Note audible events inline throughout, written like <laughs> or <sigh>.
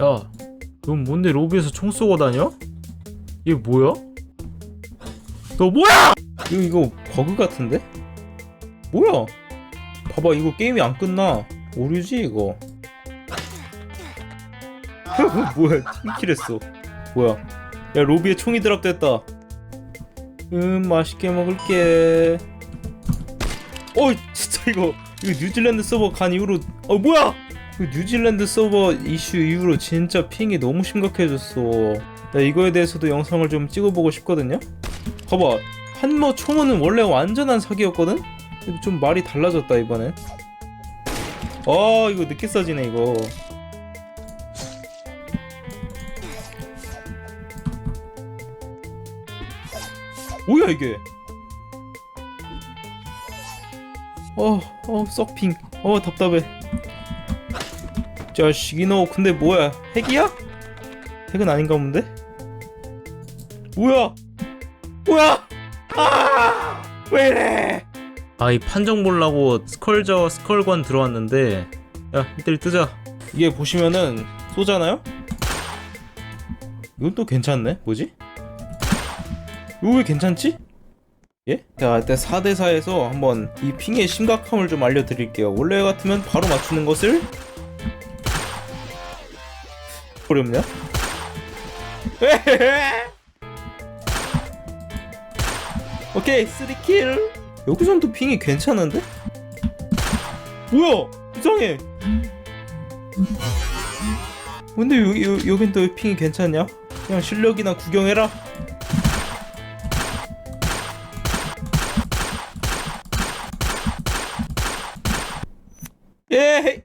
야, 넌 뭔데 로비에서 총 쏘고 다녀? 이게 뭐야? 너 뭐야? 이거 이거 버그 같은데? 뭐야? 봐봐 이거 게임이 안 끝나. 오류지 이거. <laughs> 뭐야? 팀킬 했어. 뭐야? 야 로비에 총이 드랍됐다. 음 맛있게 먹을게. 어 진짜 이거 이거 뉴질랜드 서버 간 이후로 어 뭐야? 그 뉴질랜드 서버 이슈 이후로 진짜 핑이 너무 심각해졌어. 나 이거에 대해서도 영상을 좀 찍어보고 싶거든요. 봐봐, 한모 총은 원래 완전한 사기였거든. 좀 말이 달라졌다 이번엔. 아 이거 늦게 써지네 이거. 뭐야 이게? 어, 어, 썩핑. 어, 답답해. 자식이 너 근데 뭐야 핵이야? 핵은 아닌가 본데? 뭐야? 뭐야? 아! 왜 이래? 아 이 판정 보려고 스컬저 스컬관 들어왔는데 야 이들 뜨자 이게 보시면은 쏘잖아요? 이건 또 괜찮네 뭐지? 이거 왜 괜찮지? 예? 자 일단 4대4에서 한번 이 핑의 심각함을 좀 알려드릴게요 원래 같으면 바로 맞추는 것을 어렵냐? <laughs> 오케이 3킬 여기선 또 핑이 괜찮은데? 뭐야 이상해 근데 여기 여, 여긴 또왜 핑이 괜찮냐? 그냥 실력이나 구경해라 예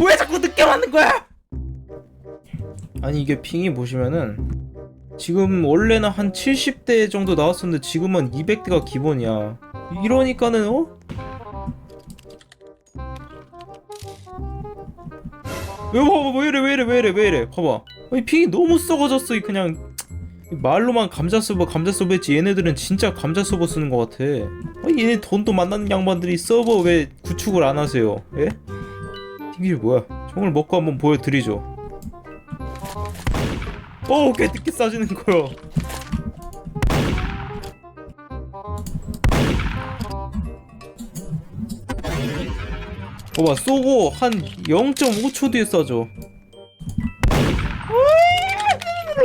왜 자꾸 늦게 맞는 거야? 아니 이게 핑이 보시면은 지금 원래는 한 70대 정도 나왔었는데 지금은 200대가 기본이야. 이러니까는 어? 왜 봐봐 왜 이래 왜 이래 왜 이래 왜 이래. 봐봐. 아니 핑이 너무 썩어졌어 이 그냥. 말로만 감자 서버 감자 서버 했지 얘네들은 진짜 감자 서버 쓰는 것 같아. 아니 얘네 돈도 만나는 양반들이 서버 왜 구축을 안 하세요? 예? 이게 뭐야? 총을 먹고 한번 보여드리죠 어, 꽤 늦게 쏴지는 거요. 봐봐, 쏘고 한 0.5초 뒤에 쏴줘.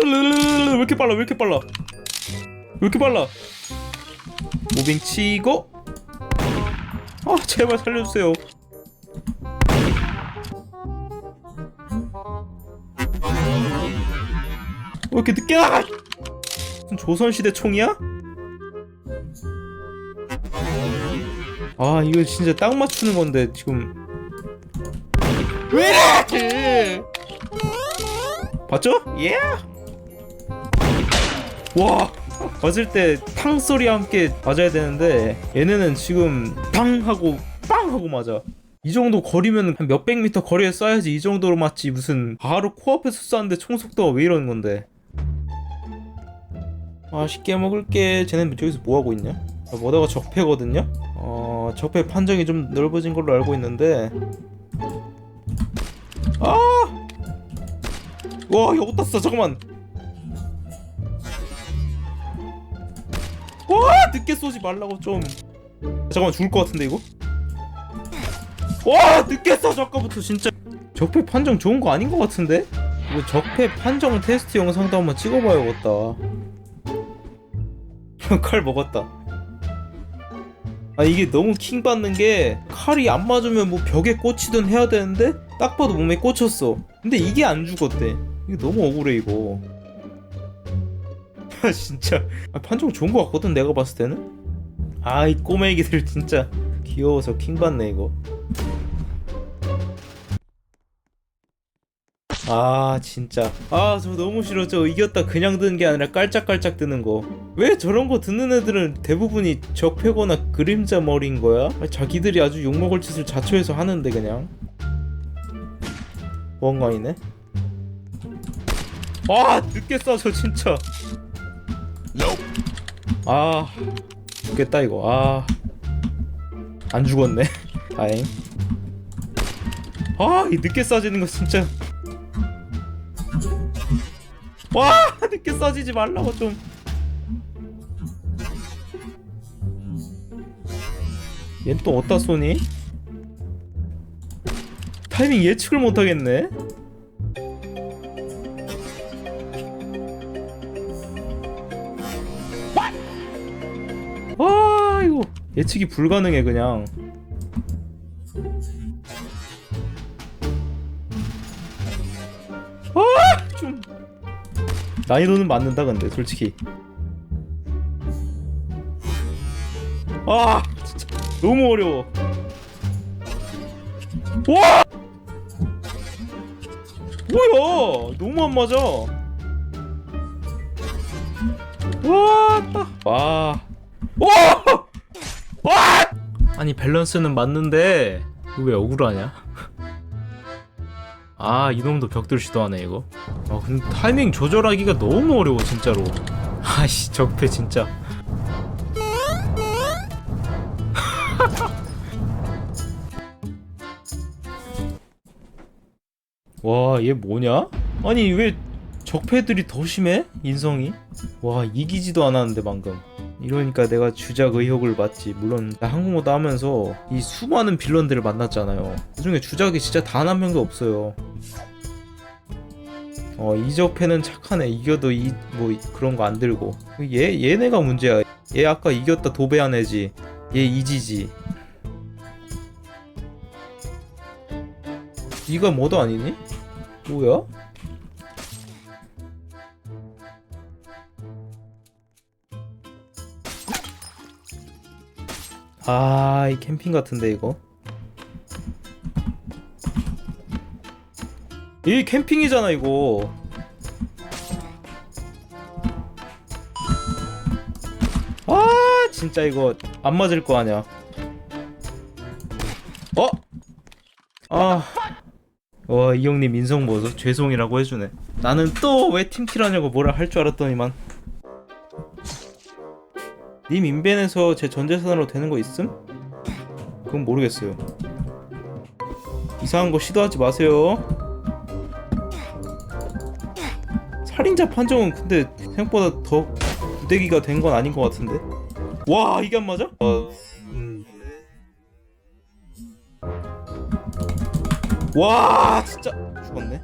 왜 이렇게 빨라? 왜 이렇게 빨라? 왜 이렇게 빨라? 무빙 치고 아 제발 살려주세요. 이렇게 늦게 나가? 조선시대 총이야? 아 이거 진짜 딱 맞추는 건데 지금 왜 이래? 봤죠? 예! 와 맞을 때 탕 소리와 함께 맞아야 되는데 얘네는 지금 탕 하고 빵 하고 맞아 이 정도 거리면 한 몇백 미터 거리에 쏴야지 이 정도로 맞지 무슨 바로 코앞에서 쐈는데 총 속도가 왜 이러는 건데 맛있게 먹을게. 쟤네 저기서 뭐하고 있냐? 아, 뭐다가 적폐거든요? 어 적폐 판정이 좀 넓어진 걸로 알고 있는데. 아! 와 여기 떴어 잠깐만. 와 늦게 쏘지 말라고 좀. 잠깐만 죽을 것 같은데 이거? 와 늦게 쏴 아까부터 진짜. 적폐 판정 좋은 거 아닌 것 같은데? 이거 적폐 판정 테스트 영상도 한번 찍어봐야겠다 <laughs> 칼 먹었다. 아 이게 너무 킹 받는 게 칼이 안 맞으면 뭐 벽에 꽂히든 해야 되는데 딱 봐도 몸에 꽂혔어. 근데 이게 안 죽었대. 이게 너무 억울해 이거. <laughs> 아 진짜 아, 판정 좋은 거 같거든 내가 봤을 때는. 아 이 꼬맹이들 진짜 귀여워서 킹 받네 이거. 아 진짜. 아 저 너무 싫어. 저 이겼다 그냥 드는 게 아니라 깔짝깔짝 뜨는 거. 왜 저런 거 듣는 애들은 대부분이 적폐거나 그림자 머리인 거야? 아니, 자기들이 아주 욕먹을 짓을 자초해서 하는데 그냥. 원광이네. 아 늦게 쏴저 진짜. 아 죽겠다 이거. 아안 죽었네. <laughs> 다행. 아이 늦게 쏴지는 거 진짜 와 늦게 써지지 말라고 좀. 얜또 어디다 쏘니? 타이밍 예측을 못하겠네. 와 이거 예측이 불가능해 그냥 난이도는 맞는다 근데 솔직히. 아 진짜. 너무 어려워. 와! 뭐야? 너무 안 맞아. 와따 와! 아니 밸런스는 맞는데 왜 억울하냐? 아 이놈도 벽돌 시도하네 이거 아 근데 타이밍 조절하기가 너무 어려워 진짜로 아이씨 적폐 진짜 <laughs> 와 얘 뭐냐? 아니 왜 적폐들이 더 심해? 인성이? 와 이기지도 않았는데 방금 이러니까 내가 주작 의혹을 받지. 물론 나 한국어도 하면서 이 수많은 빌런들을 만났잖아요. 그중에 주작이 진짜 단 한 명도 없어요. 어 이적패는 착하네. 이겨도 이 뭐 그런 거 안 들고. 얘 얘네가 문제야. 얘 아까 이겼다. 도배한 애지. 얘 이지지. 이가 뭐도 아니니? 뭐야? 아, 이 캠핑 같은데 이거. 이 캠핑이잖아 이거. 아, 진짜 이거 안 맞을 거 아니야. 어? 아. 와, 이 형님 인성 보소. 죄송이라고 해주네. 나는 또 왜 팀킬하냐고 뭐라 할 줄 알았더니만. 님 인벤에서 제 전재산으로 되는 거 있음? 그건 모르겠어요. 이상한 거 시도하지 마세요. 살인자 판정은 근데 생각보다 더 부대기가 된 건 아닌 것 같은데? 와 이게 안 맞아? 어, 음. 와 진짜 죽었네.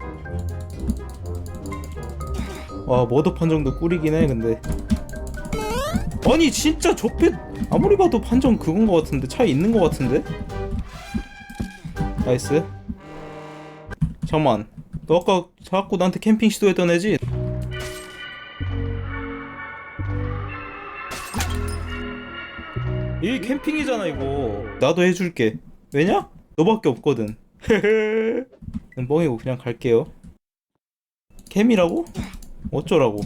와 머더 판정도 꿀이긴 해 근데. 아니 진짜 적폐 아무리 봐도 판정 그건 것 같은데 차이 있는 것 같은데? 나이스. 잠만. 너 아까 자꾸 나한테 캠핑 시도했던 애지? 이 캠핑이잖아 이거. 나도 해줄게. 왜냐? 너밖에 없거든. <laughs> 뻥이고 그냥 갈게요. 캠이라고? 어쩌라고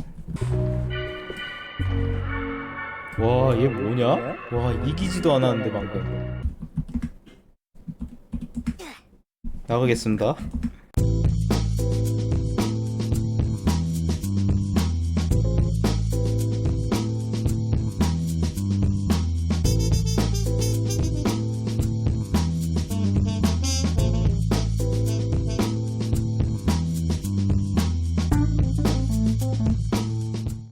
와 얘 뭐냐? 와 이기지도 않았는데 방금. 나가겠습니다